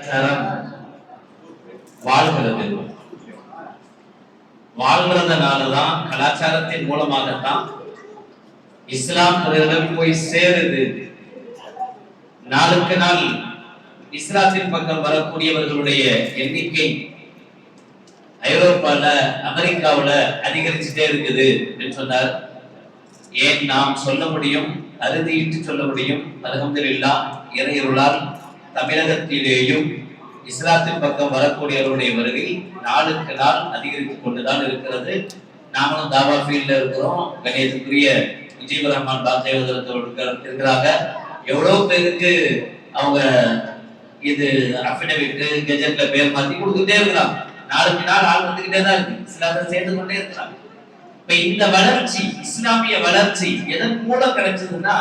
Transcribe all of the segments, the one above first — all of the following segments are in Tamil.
கலாச்சாரம் வாழ்கிறது. வாழ்கிறதுனாலதான் கலாச்சாரத்தின் மூலமாகத்தான் இஸ்லாம் பிறரிடம் போய் சேருது. நாளுக்கு நாள் இஸ்லாத்தின் பக்கம் வரக்கூடியவர்களுடைய எண்ணிக்கை ஐரோப்பால அமெரிக்காவுல அதிகரிச்சுட்டே இருக்குது என்று சொன்னார். ஏன் நாம் சொல்ல முடியும்? அறுதியிட்டு சொல்ல முடியும். அலகம்துல்லா இறையருளால் தமிழகத்திலேயும் இஸ்லாத்தின் பக்கம் வரக்கூடியவருடைய வருகை நாளுக்கு நாள் அதிகரித்துக் கொண்டுதான் இருக்கிறது. நாமளும் தாவா ஃபீல்ட்ல இருக்கிறோம். கணேசத்துக்குரிய முஜீபுர் ரஹ்மான் பாத்தேவதற்கு இருக்கிறாங்க. எவ்வளவு பேருக்கு அவங்க இது அஃபிடவிட் கெஜெட்ல பேர் மாற்றி கொடுத்துட்டே இருக்கிறாங்க. நாளுக்கு நாள் ஆள் வந்துகிட்டே தான் இருக்கு. இஸ்லாத்தை சேர்ந்து கொண்டே இருக்கிறாங்க. இப்ப இந்த வளர்ச்சி இஸ்லாமிய வளர்ச்சி எதன் மூலம் கிடைச்சதுன்னா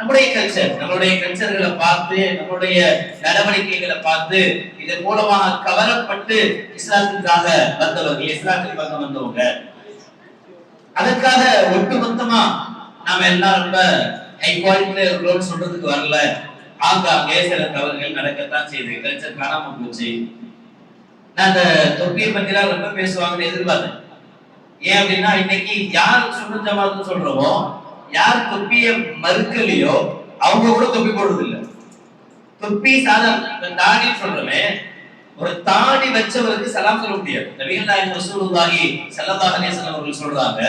நம்முடைய கல்ச்சர் நம்மளுடைய கல்ச்சர்களை பார்த்து நம்மளுடைய நடவடிக்கைகளை பார்த்து இதன் மூலமாக கவரப்பட்டு இஸ்லாத்துக்காக வந்தவர்கள் இஸ்லாத்துக்காக பக்கம் வந்தவங்க. அதற்காக ஒட்டுமொத்தமா நாம எல்லாம் ரொம்ப ஹை குவாலிட்டியில இருக்கிறோம்னு சொல்றதுக்கு வரல. ஆங்காங்கே சில தவறுகள் நடக்கத்தான் செய்யுது கல்ச்சர் காணாம போச்சு. நான் அந்த தொப்பியை பத்திலாம் ரொம்ப பேசுவாங்கன்னு எதிர்பார்த்தேன். ஏன் அப்படின்னா இன்னைக்கு யார் சுண்ண ஜமாத்துன்னு சொல்றோமோ யார் தொப்பிய மறுக்கலையோ அவங்க கூட தொப்பி போடுறது இல்ல தொப்பி சாதாரண தாடி சொல்றமே ஒரு தாடி வச்சவருக்கு சலாம் சொல்ல முடியாது. நபிகள் நாயகம் ரசூலுல்லாஹி ஸல்லல்லாஹு அலைஹி வஸல்லம் அவர்கள் சொல்றாங்க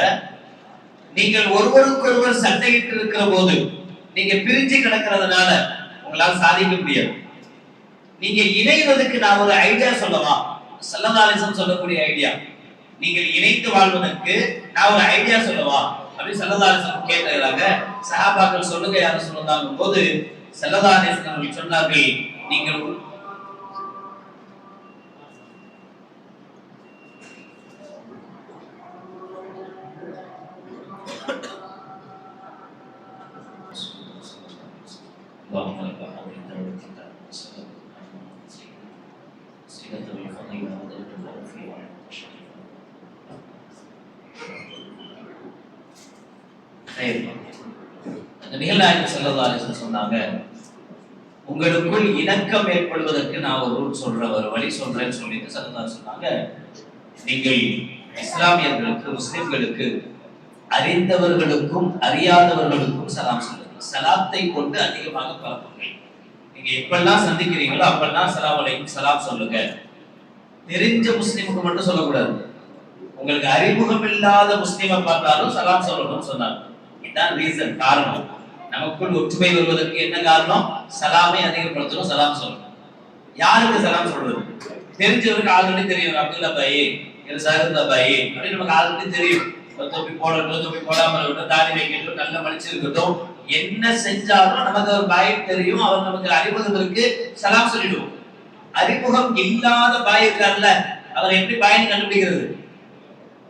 நீங்கள் ஒருவருக்கொருவர் சண்டையிட்டு இருக்கிற போது நீங்க பிரிஞ்சு கிடக்கிறதுனால உங்களால் சாதிக்க முடியாது. நீங்க இணைவதற்கு நான் ஒரு ஐடியா சொல்லவா? ஸல்லல்லாஹு அலைஹி வஸல்லம் சொல்லக்கூடிய ஐடியா நீங்கள் இணைந்து வாழ்வதற்கு நான் ஒரு ஐடியா சொல்லவா அப்படின்னு செல்லதாரசன் கேட்டதாக சஹாபாக்கள் சொல்லுங்க யாரு சொன்னதாகும் போது செல்லதாரசன் அவர்கள் சொன்னார்கள் நீங்கள் Thank you. நாயகம் அந்த நிகழ்நாயகம் வஸல்லம் சொன்னாங்க உங்களுக்குள் இணக்கம் ஏற்படுவதற்கு நான் ஒரு ரூட் சொல்றேன் ஒரு வழி சொல்றேன்னு சொல்லிட்டு ஸல்லல்லாஹு சொன்னாங்க. நீங்கள் இஸ்லாமியர்களுக்கு முஸ்லிம்களுக்கு அறிந்தவர்களுக்கும் அறியாதவர்களுக்கும் சலாம் சொல்லுங்க சலாத்தை கொண்டு அதிகமாக பரப்புங்கள். நீங்க எப்பெல்லாம் சந்திக்கிறீங்களோ அப்பெல்லாம் சலாம் அலைக்கும் சலாம் சொல்லுங்க தெரிஞ்ச முஸ்லிமுக்கு மட்டும் சொல்லக்கூடாது. உங்களுக்கு அறிமுகம் இல்லாத முஸ்லீமை பார்த்தாலும் சலாம் சொல்லணும்னு சொன்னாங்க. இதுதான் ரீசன் காரணம். நமக்குள் ஒற்றுமை வருவதற்கு என்ன காரணம்? சலாமை அதிகப்படுத்தணும் சலாம் சொல்லணும். யாருக்கு சலாம் சொல்றது? தெரிஞ்சவருக்கு ஆல்ரெடி தெரியும். அப்துல்லா பாய் என் சாருந்தா பாய் அப்படின்னு நமக்கு ஆல்ரெடி தெரியும். தொப்பி போடட்டும் தொப்பி போடாம இருக்கட்டும் தாடி வைக்கட்டும் நல்ல மனுஷன் என்ன செஞ்சாலும் நமக்கு ஒரு பாய் தெரியும். அவர் நமக்கு அறிமுகம் இருக்கு. சலாம் சொல்லிடுவோம். அறிமுகம் இல்லாத பாய் இருக்கார்ல அவர் எப்படி பாயின்னு கண்டுபிடிக்கிறது?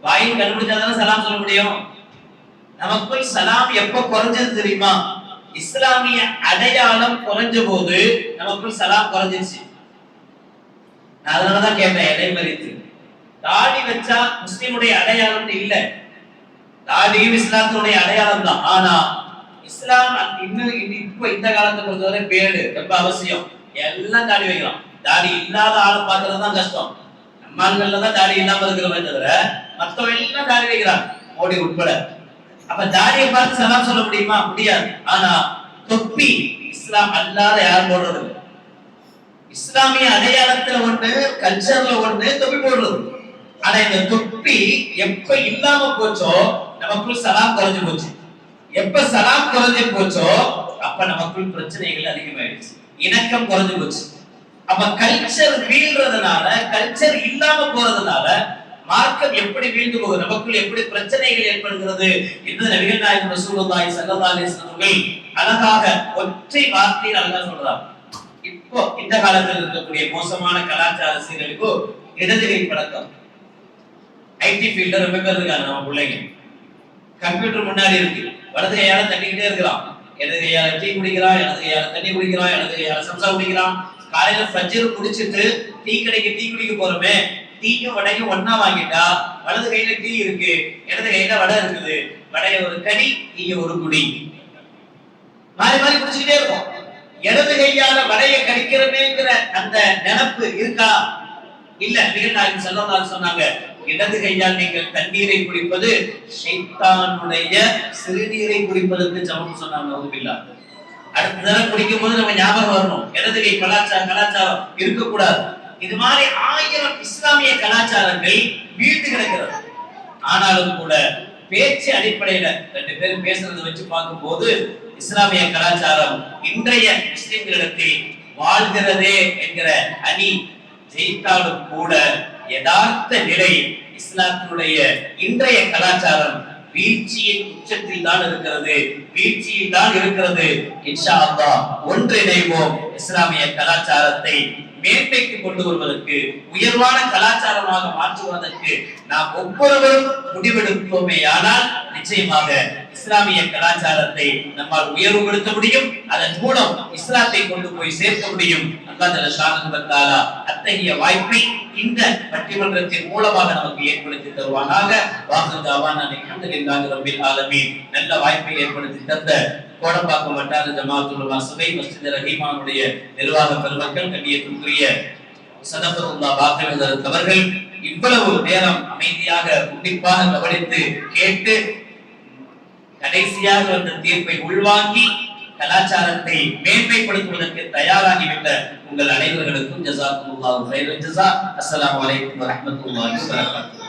பாயின் கண்டுபிடிச்சாதானே சலாம் சொல்ல முடியும். நமக்குள் சலாம் எப்ப குறைஞ்சது தெரியுமா? இஸ்லாமிய அடையாளம் குறைஞ்ச போது நமக்குள் சலாம் குறைஞ்சிருச்சு. நான் அதனாலதான் கேட்டேன் இடைமறித்து தாடி வச்சா முஸ்லிமுடைய அடையாளம் இல்ல. தாடியும் இஸ்லாத்தினுடைய அடையாளம் தான். ஆனா இஸ்லாம் இன்னும் இப்போ இந்த காலத்தை பொறுத்தவரை பேடு ரொம்ப அவசியம். எல்லாம் தாடி வைக்கலாம். தாடி இல்லாத ஆளை பார்க்கறது தான் கஷ்டம். நம்மான்கள்ல தான் தாடி இல்லாம இருக்கிறவங்க தவிர மத்தவங்க எல்லாம் தாடி வைக்கிறாங்க. மோடி உட்பட. அப்ப தாடியை பார்த்து சலாம் சொல்ல முடியுமா? முடியாது. ஆனா தொப்பி இஸ்லாம் அல்லாத யாரும் போடுறது இஸ்லாமிய அடையாளத்துல ஒண்ணு கல்ச்சர்ல ஒண்ணு தொப்பி போடுறது. ஆனா இந்த தொப்பி எப்ப இல்லாம போச்சோ நமக்குள் சலாம் குறைஞ்சு போச்சு. எப்ப சலாம் குறைஞ்சு போச்சோ அப்ப நமக்குள் பிரச்சனைகள் அதிகமாயிடுச்சு. இணக்கம் குறைஞ்சு போச்சு. அப்ப கல்ச்சர் வீழ்றதுனால கல்ச்சர் இல்லாம போறதுனால மார்க்கம் எப்படி வீழ்ந்து போகுது? நமக்குள் எப்படி பிரச்சனைகள் ஏற்படுகிறது? என்று நபிகள் நாயகம் ரசூலுல்லாஹி ஸல்லல்லாஹு அலைஹி வஸல்லம் அவர்கள் அழகாக ஒற்றை வார்த்தையில் அழகா சொல்றாங்க. இப்போ இந்த காலத்தில் இருக்கக்கூடிய மோசமான கலாச்சார சீரழிவு இடதுகை பழக்கம். ஐடி ஃபீல்ட்ல ரொம்ப பேர் இருக்காங்க நம்ம பிள்ளைங்க. கம்ப்யூட்டர் முன்னாடி இருக்கு. வலது கையால தட்டிக்கிட்டே இருக்கலாம். இடது கையால டீ குடிக்கிறான் இடது கையால தண்ணி குடிக்கிறான் இடது கையால சம்சா குடிக்கிறான் காலையில ஃபஜ்ஜர் குடிச்சிட்டு டீ கடைக்கு டீ குடிக்க போறோமே. டீயும் வடையும் ஒன்னா வாங்கிட்டா வலது கையில டீ இருக்கு இடது கையில வடை இருக்குது. வடைய ஒரு கடி டீய ஒரு குடி மாறி மாறி குடிச்சுக்கிட்டே இருக்கும் இடது கையால வடைய கடிக்கிறமேங்கிற அந்த நினப்பு இருக்கா? இல்ல. நிகழ்நாயகம் செல்லதால் சொன்னாங்க இடது கையால் நீங்கள் தண்ணீரை குடிப்பது சைத்தானுடைய சிறுநீரை குடிப்பதற்கு சமம் சொன்னாங்க நவுபில்லா அடுத்த தடவை குடிக்கும் போது நம்ம ஞாபகம் வரணும். இடது கை கலாச்சாரம் கலாச்சாரம் இருக்கக்கூடாது. இது மாதிரி ஆயிரம் இஸ்லாமிய கலாச்சாரங்கள் வீழ்ந்து கிடக்கிறது. ஆனாலும் கூட பேச்சு அடிப்படையில ரெண்டு பேரும் பேசுறதை வச்சு பார்க்கும்போது இஸ்லாமிய கலாச்சாரம் இன்றைய முஸ்லிம்களிடத்தில் வாழ்கிறதே என்கிற அணி ஜெயித்தாலும் கூட யதார்த்த நிலை இஸ்லாத்தினுடைய இன்றைய கலாச்சாரம் வீழ்ச்சியின் உச்சத்தில் தான் இருக்கிறது வீழ்ச்சியில் தான் இருக்கிறது. இன்ஷா அல்லா ஒன்றிணைவோம். இஸ்லாமிய கலாச்சாரத்தை மேன்மைக்கு கொண்டு வருவதற்கு உயர்வான கலாச்சாரமாக மாற்றுவதற்கு நாம் ஒவ்வொருவரும் முடிவெடுப்போமே ஆனால் நிச்சயமாக இஸ்லாமிய கலாச்சாரத்தை நம்மால் உயர்வுபடுத்த முடியும் அதன் மூலம் இஸ்லாத்தை கொண்டு போய் சேர்க்க முடியும். அல்லாஹ் அத்தகைய வாய்ப்பை இந்த பட்டிமன்றத்தின் மூலமாக நமக்கு ஏற்படுத்தி தருவானாக. வாசல் தாவான் நல்ல வாய்ப்பை ஏற்படுத்தி தந்த கோடம்பாக்கம் வட்டார ஜமாத்துல் சபை மஸ்ஜித் ரஹீமானுடைய நிர்வாக பெருமக்கள் கண்ணியத்துக்குரிய சதபத்துல்லா பாக்கியவதற்கு அவர்கள் இவ்வளவு நேரம் அமைதியாக உன்னிப்பாக கவனித்து கேட்டு கடைசியாக வந்த தீர்ப்பை உள்வாங்கி கலாச்சாரத்தை மேன்மைப்படுத்துவதற்கு தயாராகிவிட்ட உங்கள் அனைவர்களுக்கும் ஜசாக்குமுல்லாஹு ஹைரல் ஜஸா. அஸ்ஸலாமு அலைக்கும் வரஹ்மத்துல்லாஹி வபரகாத்துஹு.